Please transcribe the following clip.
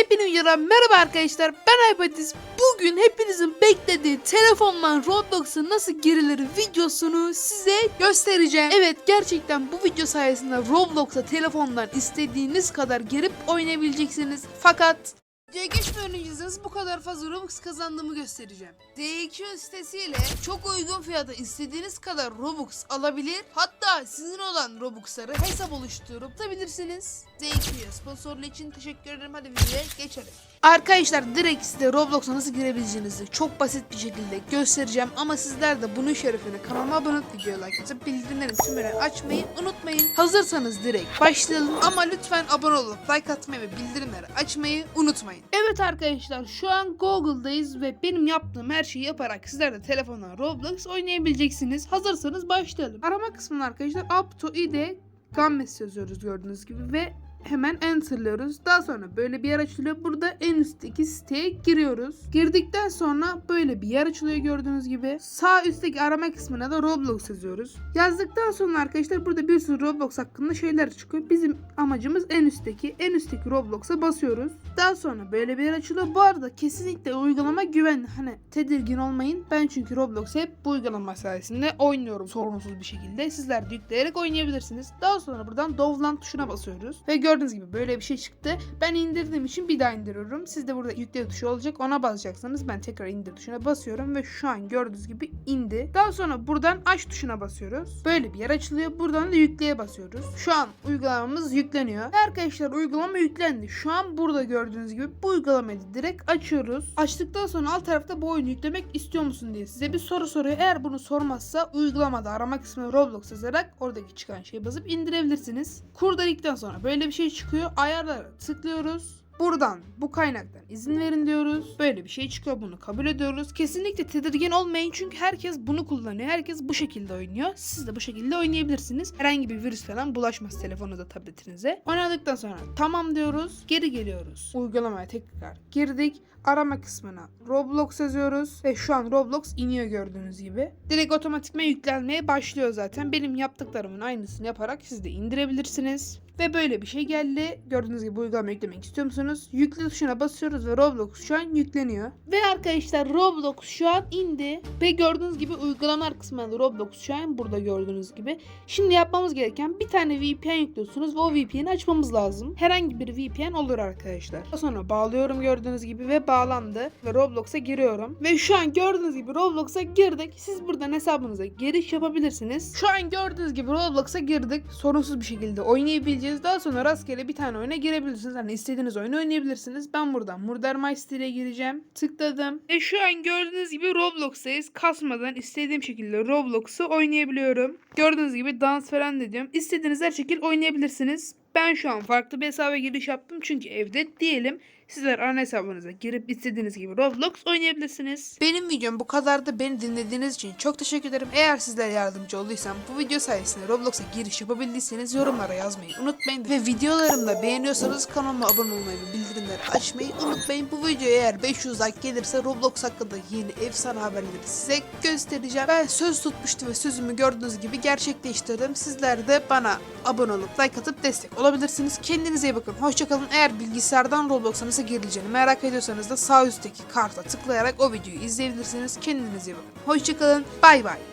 Yepyeni videodan merhaba arkadaşlar ben Aypatis. Bugün hepinizin beklediği telefondan Roblox'a nasıl girilir videosunu size göstereceğim. Evet gerçekten bu video sayesinde Roblox'a telefondan istediğiniz kadar girip oynayabileceksiniz. Fakat Videoya geçmeden bu kadar fazla Robux kazandığımı göstereceğim. D2 sitesiyle çok uygun fiyata istediğiniz kadar Robux alabilir. Hatta sizin olan Robux'ları hesap oluşturup tutabilirsiniz. D2'ye sponsorluğu için teşekkür ederim. Hadi videoya geçelim. Arkadaşlar direkt size Roblox'a nasıl girebileceğinizi çok basit bir şekilde göstereceğim. Ama sizler de bunun şerefine kanalıma abone olup videoya like atıp bildirimlerin tümünü açmayı unutmayın. Hazırsanız direkt başlayalım. Ama lütfen abone olup like atmayı ve bildirimleri açmayı unutmayın. Evet arkadaşlar şu an Google'dayız ve benim yaptığım her şeyi yaparak sizler de telefondan Roblox oynayabileceksiniz. Hazırsanız başlayalım. Arama kısmına arkadaşlar up to id Gammes yazıyoruz gördüğünüz gibi ve hemen enterlıyoruz. Daha sonra böyle bir yer açılıyor. Burada en üstteki siteye giriyoruz. Girdikten sonra böyle bir yer açılıyor gördüğünüz gibi. Sağ üstteki arama kısmına da Roblox yazıyoruz. Yazdıktan sonra arkadaşlar burada bir sürü Roblox hakkında şeyler çıkıyor. Bizim amacımız en üstteki, en üstteki Roblox'a basıyoruz. Daha sonra böyle bir yer açılıyor. Bu arada kesinlikle uygulama güvenli. Hani tedirgin olmayın. Ben çünkü Roblox hep bu uygulama sayesinde oynuyorum sorunsuz bir şekilde. Sizler de yükleyerek oynayabilirsiniz. Daha sonra buradan Dovlan tuşuna basıyoruz. Ve gördüğünüz gibi böyle bir şey çıktı. Ben indirdiğim için bir daha indiriyorum. Siz de burada yükle tuşu olacak. Ona basacaksınız. Ben tekrar indir tuşuna basıyorum ve şu an gördüğünüz gibi indi. Daha sonra buradan aç tuşuna basıyoruz. Böyle bir yer açılıyor. Buradan da yükleye basıyoruz. Şu an uygulamamız yükleniyor. Arkadaşlar uygulama yüklendi. Şu an burada gördüğünüz gibi bu uygulamayı direkt açıyoruz. Açtıktan sonra alt tarafta bu oyunu yüklemek istiyor musun diye size bir soru soruyor. Eğer bunu sormazsa uygulamada arama kısmına Roblox yazarak oradaki çıkan şeyi basıp indirebilirsiniz. Kur dedikten sonra böyle bir şey çıkıyor. Ayarlara tıklıyoruz. Buradan bu kaynaktan izin verin diyoruz. Böyle bir şey çıkıyor bunu kabul ediyoruz. Kesinlikle tedirgin olmayın çünkü herkes bunu kullanıyor. Herkes bu şekilde oynuyor. Siz de bu şekilde oynayabilirsiniz. Herhangi bir virüs falan bulaşmaz telefonunuza tabletinize. Oynadıktan sonra tamam diyoruz. Geri geliyoruz. Uygulamaya tekrar girdik. Arama kısmına Roblox yazıyoruz ve şu an Roblox iniyor gördüğünüz gibi. Direkt otomatikman yüklenmeye başlıyor zaten. Benim yaptıklarımın aynısını yaparak siz de indirebilirsiniz. Ve böyle bir şey geldi. Gördüğünüz gibi bu uygulamayı yüklemek istiyor musunuz? Yükle tuşuna basıyoruz ve Roblox şu an yükleniyor. Ve arkadaşlar Roblox şu an indi. Ve gördüğünüz gibi uygulamalar kısmında Roblox şu an burada gördüğünüz gibi. Şimdi yapmamız gereken bir tane VPN yüklüyorsunuz ve o VPN'i açmamız lazım. Herhangi bir VPN olur arkadaşlar. Sonra bağlıyorum gördüğünüz gibi ve bağlandı. Ve Roblox'a giriyorum. Ve şu an gördüğünüz gibi Roblox'a girdik. Siz buradan hesabınıza giriş yapabilirsiniz. Şu an gördüğünüz gibi Roblox'a girdik. Sorunsuz bir şekilde oynayabileceğiz. Daha sonra rastgele bir tane oyuna girebilirsiniz. Hani istediğiniz oyunu oynayabilirsiniz. Ben buradan Murder Meister'e gireceğim. Tıkladım. Ve şu an gördüğünüz gibi Roblox'tayız. Kasmadan istediğim şekilde Roblox'u oynayabiliyorum. Gördüğünüz gibi dans falan da. İstediğiniz her şekilde oynayabilirsiniz. Ben şu an farklı bir hesaba giriş yaptım çünkü evde diyelim. Sizler ana hesabınıza girip istediğiniz gibi Roblox oynayabilirsiniz. Benim videom bu kadar da beni dinlediğiniz için çok teşekkür ederim. Eğer sizlere yardımcı olduysam bu video sayesinde Roblox'a giriş yapabildiyseniz yorumlara yazmayı unutmayın. Ve videolarımı da beğeniyorsanız kanalıma abone olmayı ve bildirimleri açmayı unutmayın. Bu videoya eğer 500 like gelirse Roblox hakkında yeni efsane haberleri size göstereceğim. Ben söz tutmuştum ve sözümü gördüğünüz gibi gerçekleştirdim. Sizler de bana abone olup like atıp destek olabilirsiniz. Kendinize iyi bakın. Hoşçakalın. Eğer bilgisayardan Roblox'a nasıl girileceğini merak ediyorsanız da sağ üstteki karta tıklayarak o videoyu izleyebilirsiniz. Kendinize iyi bakın. Hoşçakalın. Bay bay.